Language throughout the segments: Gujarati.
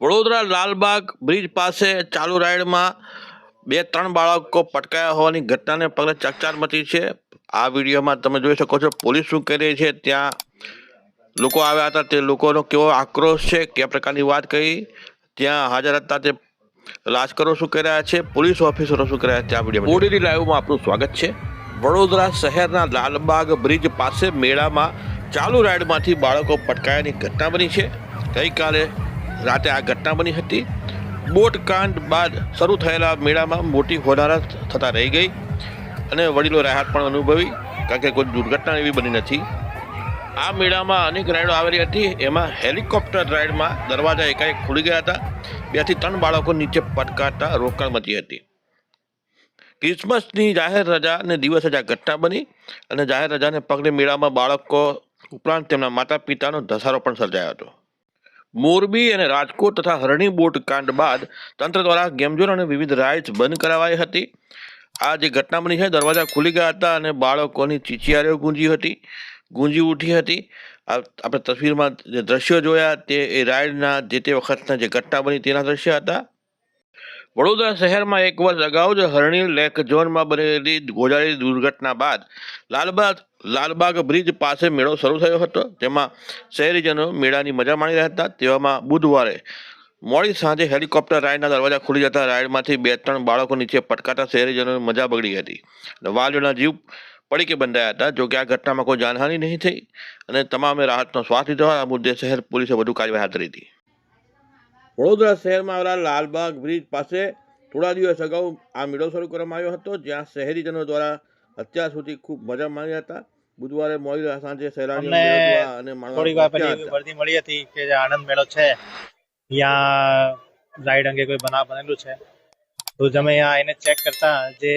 વડોદરા લાલબાગ બ્રિજ પાસે ચાલુ રાઇડમાં બે, ત્રણ બાળકો પટકાયા હોવાની ઘટનાને પગલે ચકચાર મચી છે. આ વિડીયોમાં તમે જોઈ શકો છો પોલીસ શું કરી રહી છે. ત્યાં લોકો આવ્યા હતા. તે લોકોનો કેવો આક્રોશ છે, કયા પ્રકારની વાત કહી. ત્યાં હાજર હતા તે લાશ્કરો શું કરી રહ્યા છે, પોલીસ ઓફિસરો શું કર્યા છે આ વીડિયો ઓડીડી લાઈવમાં આપનું સ્વાગત છે. વડોદરા શહેરના લાલબાગ બ્રિજ પાસે મેળામાં ચાલુ રાઇડમાંથી બાળકો પટકાયાની ઘટના બની છે. ગઈકાલે રાતે આ ઘટના બની હતી. બોટ કાંડ બાદ શરૂ થયેલા મેળામાં મોટી હોનારત થતા રહી ગઈ અને વડીલો રાહત પણ અનુભવી, કારણ કે કોઈ દુર્ઘટના એવી બની નથી. આ મેળામાં અનેક રાઇડો આવેલી હતી. એમાં હેલિકોપ્ટર રાઇડમાં દરવાજા એકાએક ખુલી ગયા હતા. બેથી ત્રણ બાળકો નીચે પટકાતા રોકાણ મચી હતી. ક્રિસમસની જાહેર રજાને દિવસે જ આ ઘટના બની અને જાહેર રજાને પગલે મેળામાં બાળકો ઉપરાંત તેમના માતા પિતાનો ધસારો પણ સર્જાયો હતો. મોરબી અને રાજકોટ તથા હરણી બોટ કાંડ બાદ તંત્ર દ્વારા ગેમઝોન અને વિવિધ રાઇડ્સ બંધ કરાવાઈ હતી. આ જે ઘટના બની છે, દરવાજા ખુલી ગયા હતા અને બાળકોની ચીચિયારીઓ ગુંજી હતી, ગુંજી ઉઠી હતી. આપણે તસવીરમાં જે દ્રશ્યો જોયા તે એ રાઇડના જે તે વખતના જે ઘટના બની તેના દ્રશ્ય હતા. વડોદરા શહેરમાં એક વર્ષ અગાઉ જ હરણી લેક ઝોનમાં બનેલી ગોજારી દુર્ઘટના બાદ લાલબાગ લાલબાગ બ્રિજ પાસે મેળો શરૂ થયો હતો. જેમાં શહેરીજનો મેળાની મજા માણી રહ્યા હતા. તેવામાં બુધવારે મોડી સાંજે હેલિકોપ્ટર રાઇડના દરવાજા ખુલી જતા રાઇડમાંથી બે ત્રણ બાળકો નીચે પટકાતા શહેરીજનોની મજા બગડી હતી. વાલીઓના જીવ પડી કે બંધાયા હતા. જોકે આ ઘટનામાં કોઈ જાનહાનિ નહીં થઈ અને તમામે રાહતનો શ્વાસ લીધો આ મુદ્દે શહેર પોલીસે વધુ કાર્યવાહી હાથ ધરી હતી. વડોદરા શહેરમાં આવેલા લાલબાગ બ્રિજ પાસે થોડા દિવસ અગાઉ આ મેળો શરૂ કરવામાં આવ્યો હતો જ્યાં શહેરીજનો દ્વારા અત્યાર સુધી ખૂબ મજા માણી હતા. બુધવારે મોડી સાંજે અમને મેળો જોવા અને થોડી વાર પહોંચ્યા વર્દી મળી હતી કે જે આનંદ મેળો છે ત્યાં રાઈડ અંગે કોઈ બનાવ બનેલું છે. તો તમે અહીંયા એને ચેક કરતા જે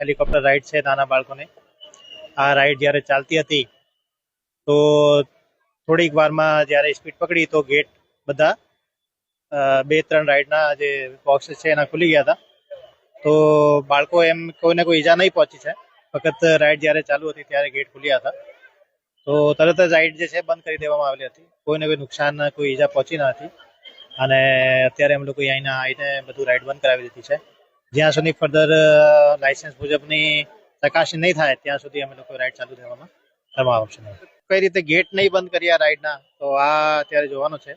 હેલિકોપ્ટર રાઈડ છે નાના બાળકોને આ રાઈડ જ્યારે ચાલતી હતી તો થોડીક વારમાં જ્યારે સ્પીડ પકડી તો ગેટ બધા બે ત્રણ રાઈડના જે બોક્સ છે એના ખુલી ગયા હતા. તો બાળકો એમ કોઈને કોઈ ઈજા નહીં પહોંચી છે. ફક્ત રાઈડ જ્યારે ચાલુ હતી ત્યારે ગેટ ખુલ્યા હતા. તો તરત જ રાઈડ જે છે બંધ કરી દેવામાં આવેલી હતી. કોઈને કોઈ નુકસાન, કોઈ ઈજા પહોંચી ન હતી. અને અત્યારે અમે લોકો અહીંના આવીને બધું રાઈડ બંધ કરાવી દીધી છે. જ્યાં સુધી ફર્ધર લાયસન્સ મુજબની ચકાસણી નહીં થાય, ત્યાં સુધી અમે લોકો રાઈડ ચાલુ રહેવામાં કરવામાં આવશે કઈ રીતે ગેટ નહીં બંધ કર્યા રાઈડના, તો આ અત્યારે જોવાનું છે.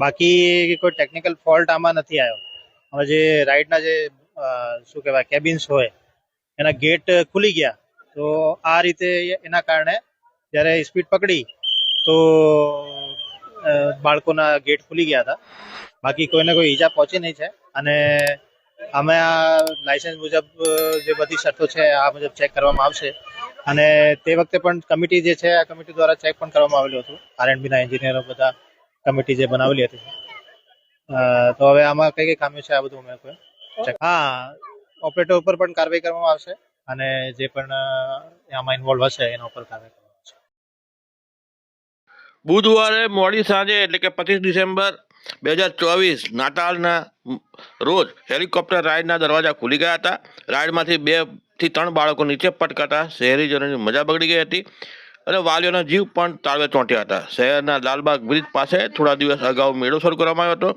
બાકી કોઈ ટેકનિકલ ફોલ્ટ આમાં નથી આવ્યો. હવે જે રાઈડના જે શું કહેવાય કેબિન્સ હોય, એના ગેટ ખુલી ગયા. તો આ રીતે એના કારણે જ્યારે સ્પીડ પકડી, તો બાળકોના ગેટ ખુલી ગયા હતા. બાકી કોઈને કોઈ ઈજા પહોંચી નહીં છે. અને અમે આ લાયસન્સ મુજબ જે બધી શરતો છે, આ મુજબ ચેક કરવામાં આવશે. અને તે વખતે પણ કમિટી જે છે, આ કમિટી દ્વારા ચેક પણ કરવામાં આવેલું હતું. આરએનબીના એન્જિનિયરો બધા કમિટી જે બનાવેલી હતી. તો હવે આમાં કઈ કઈ ખામીઓ છે આ બધું અમે હા ઓપરેટર ઉપર પણ કાર્યવાહી કરવામાં આવશે અને જે પણ આમાં ઇન્વોલ્વ હશે એના ઉપર કાર્યવાહી કરવામાં આવશે. બુધવારે મોડી સાંજે એટલે કે પચીસ ડિસેમ્બર બે હજાર ચોવીસ નાતાલના રોજ હેલિકોપ્ટર રાઇડના દરવાજા ખુલી ગયા હતા. રાઇડમાંથી બેથી ત્રણ બાળકો નીચે પટકાતા શહેરીજનોની મજા બગડી ગઈ હતી. અને વાલીઓના જીવ પણ તાળવે ચોંટ્યા હતા. શહેરના લાલબાગ બ્રિજ પાસે થોડા દિવસ અગાઉ મેળો શરૂ કરવામાં આવ્યો હતો,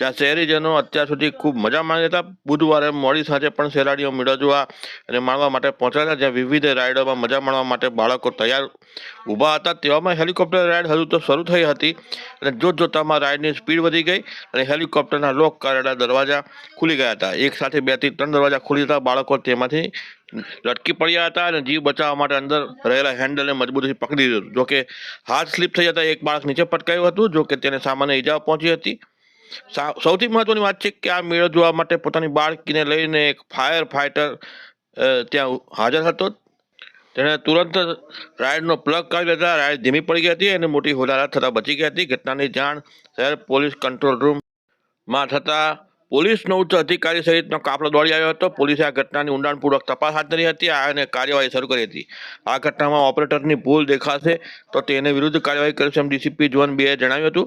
જ્યાં શહેરીજનો અત્યાર સુધી ખૂબ મજા માણ્યા હતા. બુધવારે મોડી સાંજે પણ સહેલાણીઓ મેળો જોવા અને માણવા માટે પહોંચ્યા હતા, જ્યાં વિવિધ રાઇડોમાં મજા માણવા માટે બાળકો તૈયાર ઊભા હતા. તેવામાં હેલિકોપ્ટર રાઇડ હજુ તો શરૂ થઈ હતી અને જોત જોતામાં રાઇડની સ્પીડ વધી ગઈ અને હેલિકોપ્ટરના લોક કરેલા દરવાજા ખુલી ગયા હતા. એક સાથે બેથી ત્રણ દરવાજા ખુલી જતા બાળકો તેમાંથી લટકી પડ્યા હતા અને જીવ બચાવવા માટે અંદર રહેલા હેન્ડલને મજબૂતીથી પકડી દીધું જોકે હાથ સ્લીપ થઈ જતા એક બાળક નીચે પટકાયું હતું જોકે તેને સામાન્ય ઈજાઓ પહોંચી હતી. સૌથી મહત્વની વાત છે કે આ મેળો જોવા માટે પોતાની બાળકીને લઈને એક ફાયર ફાઇટર ત્યાં હાજર હતો. તેણે તુરંત રાઇડનો પ્લગ કાઢી લેતા રાઇડ ધીમી પડી ગઈ હતી અને મોટી હોલાહત થતાં બચી ગઈ હતી. ઘટનાની જાણ શહેર પોલીસ કંટ્રોલ રૂમમાં થતાં પોલીસનો ઉચ્ચ અધિકારી સહિતનો કાફલો દોડી આવ્યો હતો. પોલીસે આ ઘટનાની ઊંડાણપૂર્વક તપાસ હાથ ધરી હતી અને કાર્યવાહી શરૂ કરી હતી. આ ઘટનામાં ઓપરેટરની ભૂલ દેખાશે તો તેને વિરુદ્ધ કાર્યવાહી કરશે એમ ડીસીપી જોન બે જણાવ્યું હતું.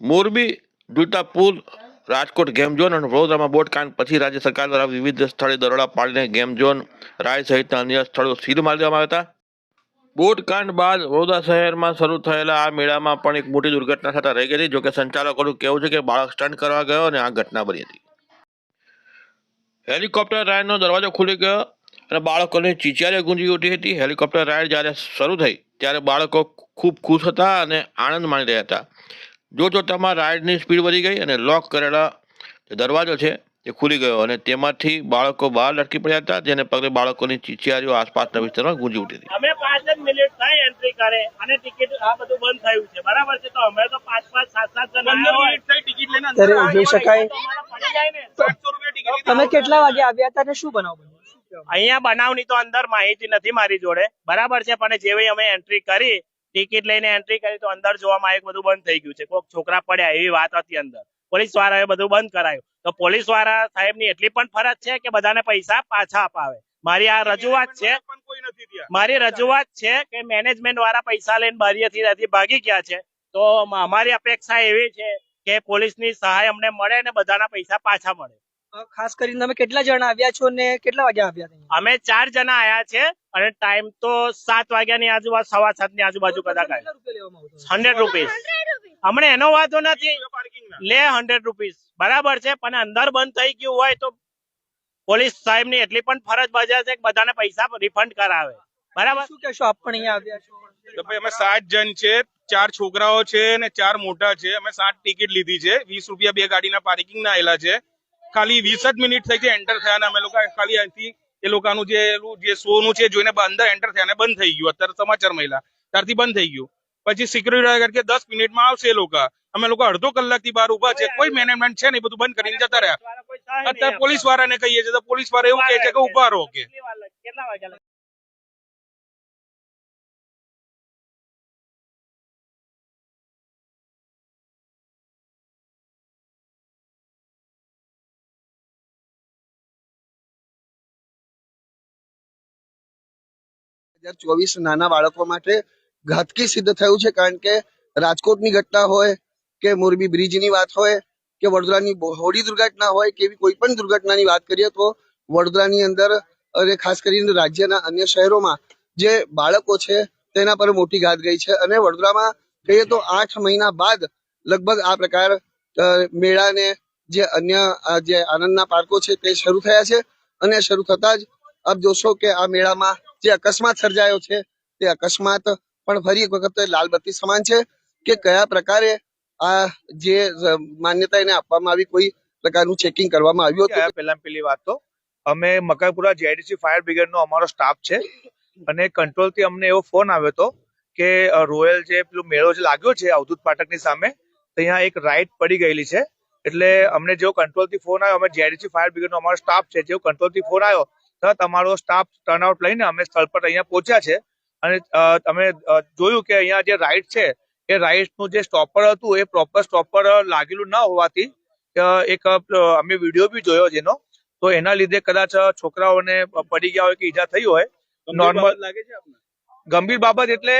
મોરબી જૂતા પુલ રાજકોટ ગેમ ઝોન અને વડોદરામાં બોટકાંડ પછી રાજ્ય સરકાર દ્વારા વિવિધ સ્થળે દરોડા પાડીને ગેમ ઝોન, રાય સહિતના અન્ય સ્થળો સીલ મારી દેવામાં આવ્યા હતા. બોટકાંડ બાદ વડોદરા શહેરમાં શરૂ થયેલા આ મેળામાં પણ એક મોટી દુર્ઘટના થતા રહી ગઈ હતી, જોકે સંચાલકોનું કહેવું છે કે બાળક સ્ટન્ટ કરવા ગયો અને આ ઘટના બની હતી. હેલિકોપ્ટર રાઇડનો દરવાજો ખુલી ગયો અને બાળકોને ચીચિયારી ગુંજી ઉઠી હતી. હેલિકોપ્ટર રાઇડ જ્યારે શરૂ થઈ ત્યારે બાળકો ખૂબ ખુશ હતા અને આનંદ માણી રહ્યા હતા. જો જોતામાં રાઇડની સ્પીડ વધી ગઈ અને લોક કરેલા દરવાજો છે તે ખુલી ગયો અને તેમાંથી બાળકો બહાર લટકી પડ્યા હતા જેને પગલે બાળકોની ચીચિયારીઓ આસપાસના વિસ્તારમાં ગુંજી ઉઠી હતી. અમે પાંચ જ મિનિટ થઈ એન્ટ્રી કરે અને ટિકિટ આ બધું બંધ થયું છે. બરાબર છે? તો અમે તો પાંચ પાંચ સાત સાત જણ આવ્યા હોય. ત્યારે જઈ શકાય. તમે કેટલા વાગે આવ્યા હતા અને શું બનાવ બન્યો? અહીંયા બનાવની તો અંદર માહિતી નથી મારી જોડે. બરાબર છે? પણ જેવી અમે એન્ટ્રી કરી ટિકિટ લઈને એન્ટ્રી કરી તો અંદર જોવામાં એક બધું બંધ થઈ ગયું છે. કોઈક છોકરા પડ્યા એવી વાત હતી અંદર. પોલીસ વાળાએ બધું બંધ કરાયું. તો પોલીસવાળા સાહેબની એટલી પણ ફરજ છે કે બધાને પૈસા પાછા અપાવે. મારી આ રજૂઆત છે. મારી રજૂઆત છે કે મેનેજમેન્ટ વાળા પૈસા લઈને બારીએથી ત્યાંથી ભાગી ગયા છે. તો અમારી અપેક્ષા એવી છે કે પોલીસની સહાય અમને મળે અને બધાના પૈસા પાછા મળે. ખાસ કરીને તમે કેટલા જણા આવ્યા છો ને કેટલા વાગ્યા આવ્યા અમે ચાર જણા આવ્યા છે અને ટાઈમ તો સાત વાગ્યાની આજુબાજુ સવા સાતની આજુબાજુ કદાચ હંડ્રેડ રૂપીસ. હમણે એનો વાંધો નથી. લે હંડ્રેડ રૂપીસ. બરાબર છે પણ અંદર બંધ થઈ ગયું હોય તો પોલીસ સાહેબની એટલી પણ ફરજ બજાવે છે કે બધાને પૈસા રિફંડ કરાવે. બરાબર? શું કહેશો આપ પણ અહીંયા આવ્યા છો? તો ભાઈ અમે સાત જણ છે ચાર છોકરાઓ છે અને ચાર મોટા છે. અમે સાત ટિકિટ લીધી છે. વીસ રૂપિયા બે ગાડીના પાર્કિંગ ના આવેલા છે. ખાલી વીસ જ મિનિટ થઈ છે એન્ટર થયા ને અમે લોકો ખાલી અહીંથી એ લોકોનું જે જે શો નું છે જોઈને અંદર એન્ટર થયા ને બંધ થઈ ગયું. અત્યારે સમાચાર મહિલા ત્યારથી બંધ થઈ ગયું. પછી સિક્યુરિટી ગાર્ડ કે દસ મિનિટમાં આવશે એ લોકો. અમે લોકો અડધો કલાકથી બહાર ઊભા છે. કોઈ મેનેજમેન્ટ છે નહીં. બધું બંધ કરીને જતા રહ્યા. અત્યારે પોલીસ વાળાને કહીએ છીએ તો પોલીસવાળા એવું કહે છે કે ઊભા રહો કે. હજાર ચોવીસ નાના બાળકો માટે ઘાતકી સિદ્ધ થયું છે કારણ કે રાજકોટની ઘટના હોય કે મોરબી બ્રિજની વાત હોય કે વડોદરાની હોડી દુર્ઘટના હોય કે એવી કોઈ પણ દુર્ઘટનાની વાત કરીએ તો વડોદરાની અંદર અને ખાસ કરીને રાજ્યના અન્ય શહેરોમાં જે બાળકો છે તેના પર મોટી ઘાત ગઈ છે અને વડોદરામાં કહીએ તો આઠ મહિના બાદ લગભગ આ પ્રકાર મેળાને જે અન્ય જે આનંદના પાર્કો છે તે શરૂ થયા છે અને શરૂ થતા જ આપ જોશો કે આ મેળામાં જે અકસ્માત સર્જાયો છે, તે અકસ્માત પણ ફરી એક વખત લાલબત્તી સમાન છે કે કયા પ્રકારે આ જે માન્યતા એને આપવામાં આવી, કોઈ પ્રકારનું ચેકિંગ કરવામાં આવ્યું હતું? પહેલા પેલી વાત તો, અમે મકરપુરા જીઆઈડીસી ફાયર બ્રિગેડ નો અમારો સ્ટાફ છે અને કંટ્રોલથી અમને એવો ફોન આવ્યો હતો કે રોયલ જે પેલો મેળો જે લાગ્યો છે અવધૂત પાટકની સામે, ત્યાં એક રાઈડ પડી ગયેલી છે. એટલે અમને જેવો કંટ્રોલથી ફોન આવ્યો, અમે જીઆઈડીસી ફાયર બ્રિગેડ નો અમારો સ્ટાફ છે, જેવો કંટ્રોલથી ફોન આવ્યો તરત અમારો સ્ટાફ ટર્નઆઉટ લઈને અમે સ્થળ પર અહીંયા પહોંચ્યા છે. અને તમે જોયું કે અહીંયા જે રાઇડ છે એ રાઇડનું જે સ્ટોપર હતું એ પ્રોપર સ્ટોપર લાગેલું ન હોવાથી એક અમે વીડિયો બી જોયો જેનો તો એના લીધે કદાચ છોકરાઓને પડી ગયા હોય કે ઈજા થઈ હોય નોર્મલ લાગે છે ગંભીર બાબત એટલે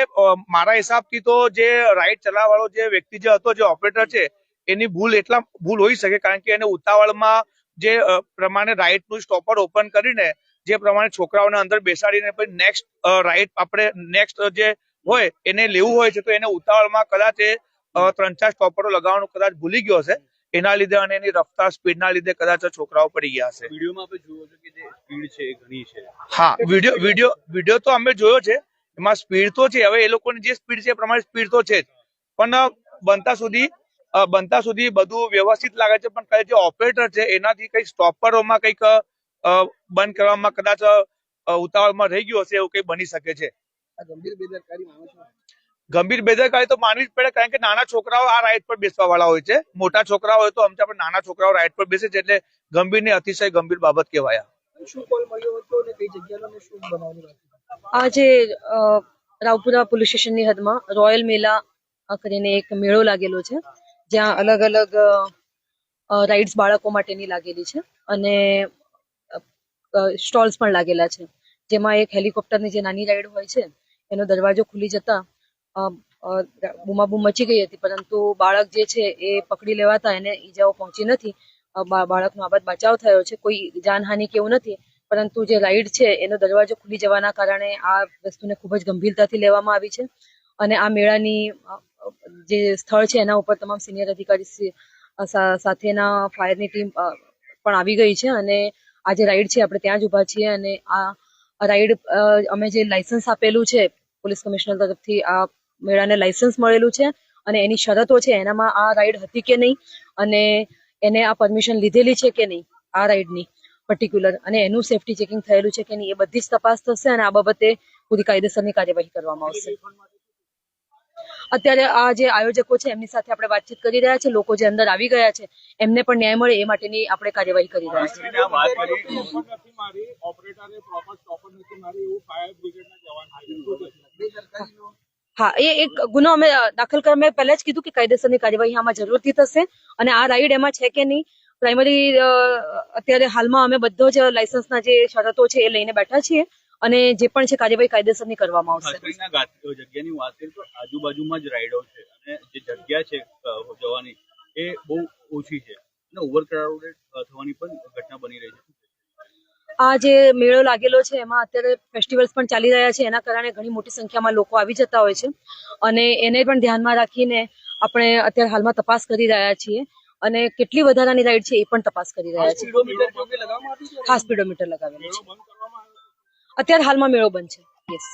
મારા હિસાબથી તો જે રાઈડ ચલાવવાળો જે વ્યક્તિ જે હતો જે ઓપરેટર છે એની ભૂલ એટલા ભૂલ હોઈ શકે કારણ કે એને ઉતાવળમાં જે પ્રમાણે રાઈડનું સ્ટોપર ઓપન કરીને જે પ્રમાણે છોકરાઓને અંદર બેસાડીને પછી નેક્સ્ટ રાઈટ આપણે નેક્સ્ટ જે હોય એને લેવું હોય છે તો એને ઉતાવળમાં કદાચ એ ત્રણ ચાર સ્ટોપરો લગાવવાનું કદાચ ભૂલી ગયો હશે. એના લીધે અને એની રફતાર સ્પીડના લીધે કદાચ છોકરાઓ પડી ગયા હશે. વિડીયોમાં આપણે જોયો છે કે જે સ્પીડ છે એ ઘણી છે. હા વીડિયો વીડિયો વીડિયો તો અમે જોયો છે. એમાં સ્પીડ તો છે. હવે એ લોકોની જે સ્પીડ છે એ પ્રમાણે સ્પીડ તો છે જ. પણ બનતા સુધી બનતા સુધી બધું વ્યવસ્થિત લાગે છે. પણ કઈ જે ઓપરેટર છે એનાથી કઈ સ્ટોપરોમાં કંઈક બંધ કરવામાં કદાચ ઉતાવળમાં રહી ગયું હશે એવું કઈ બની શકે છે. ગંભીર બેદરકારી માનો છો? ગંભીર બેદરકારી તો માનવી જ પડે કારણ કે નાના છોકરાઓ આ રાઈડ પર બેસવા વાળા હોય છે. મોટા છોકરાઓ હોય તો અમતા પણ નાના છોકરાઓ રાઈડ પર બેસે છે એટલે ગંભીર ને અતિશય ગંભીર બાબત કહેવાય. આજે અ, રાવપુરા પોલીસ સ્ટેશનની હદમાં રોયલ મેલા કરીને એક મેળો લાગેલો છે જ્યાં અલગ અલગ રાઇડ્સ બાળકો માટેની લાગેલી છે. અને સ્ટોલ્સ પણ લાગેલા છે. જેમાં એક હેલિકોપ્ટરની જે નાની રાઈડ હોય છે, એનો દરવાજો ખુલી જતા બૂમાબૂમ મચી ગઈ હતી. પરંતુ બાળક જે છે, એ પકડી લેવાતા એને ઈજાઓ પહોંચી નથી. બાળકનો આબાદ બચાવ થયો છે. કોઈ જાનહાનિ કે એવું નથી. પરંતુ જે રાઈડ છે, એનો દરવાજો ખુલી જવાના કારણે આ વસ્તુને ખૂબ જ ગંભીરતાથી લેવામાં આવી છે. અને આ મેળાની, જે સ્થળ છે, એના ઉપર તમામ સિનિયર અધિકારી સાથેના ફાયરની ટીમ પણ આવી ગઈ છે. અને આ જે રાઈડ છે, આપણે ત્યાં જ ઊભા છીએ અને આ રાઈડ અમે જે લાયસન્સ આપેલું છે પોલીસ કમિશનર તરફથી આ મેળાને લાયસન્સ મળેલું છે અને એની શરતો છે, એનામાં આ રાઈડ હતી કે નહીં અને એને આ પરમિશન લીધેલી છે કે નહીં, આ રાઈડની પર્ટિક્યુલર અને એનું સેફટી ચેકિંગ થયેલું છે કે નહીં, એ બધી જ તપાસ થશે અને આ બાબતે પૂરી કાયદેસરની કાર્યવાહી કરવામાં આવશે. અત્યારે આ જે આયોજકો છે એમની સાથે આપણે વાતચીત કરી રહ્યા છે લોકો જે અંદર આવી ગયા છે એમને પણ ન્યાય મળે એ માટેની આપણે કાર્યવાહી કરી રહ્યા છીએ. હા એ એક ગુનો અમે દાખલ કરવા મેં પહેલા જ કીધું કે કાયદેસરની કાર્યવાહી આમાં જરૂરથી થશે અને આ રાઈડ એમાં છે કે નહીં પ્રાઇમરી અત્યારે હાલમાં અમે બધો જ લાયસન્સના જે શરતો છે એ લઈને બેઠા છીએ. અને જે પણ છે કાર્યવાહી કાયદેસરની કરવામાં આવશે. જગ્યાની વાત કરીએ તો આજુબાજુમાં જ રાઈડો છે અને જે જગ્યા છે જવાની એ બહુ ઓછી છે અને ઓવરક્રાઉડેડ થવાની પણ ઘટના બની રહી છે. આ જે મેળો લાગેલો છે એમાં અત્યારે ફેસ્ટિવલ્સ પણ ચાલી રહ્યા છે એના કારણે ઘણી મોટી સંખ્યામાં લોકો આવી જતા હોય છે અને એને પણ ધ્યાનમાં રાખીને આપણે અત્યારે હાલમાં તપાસ કરી રહ્યા છીએ અને કેટલી વધારાની રાઈડ છે એ પણ તપાસ કરી રહ્યા છીએ. હા સ્પીડોમીટર લગાવેલું છે. અત્યારે હાલમાં મેળો બંધ છે. યસ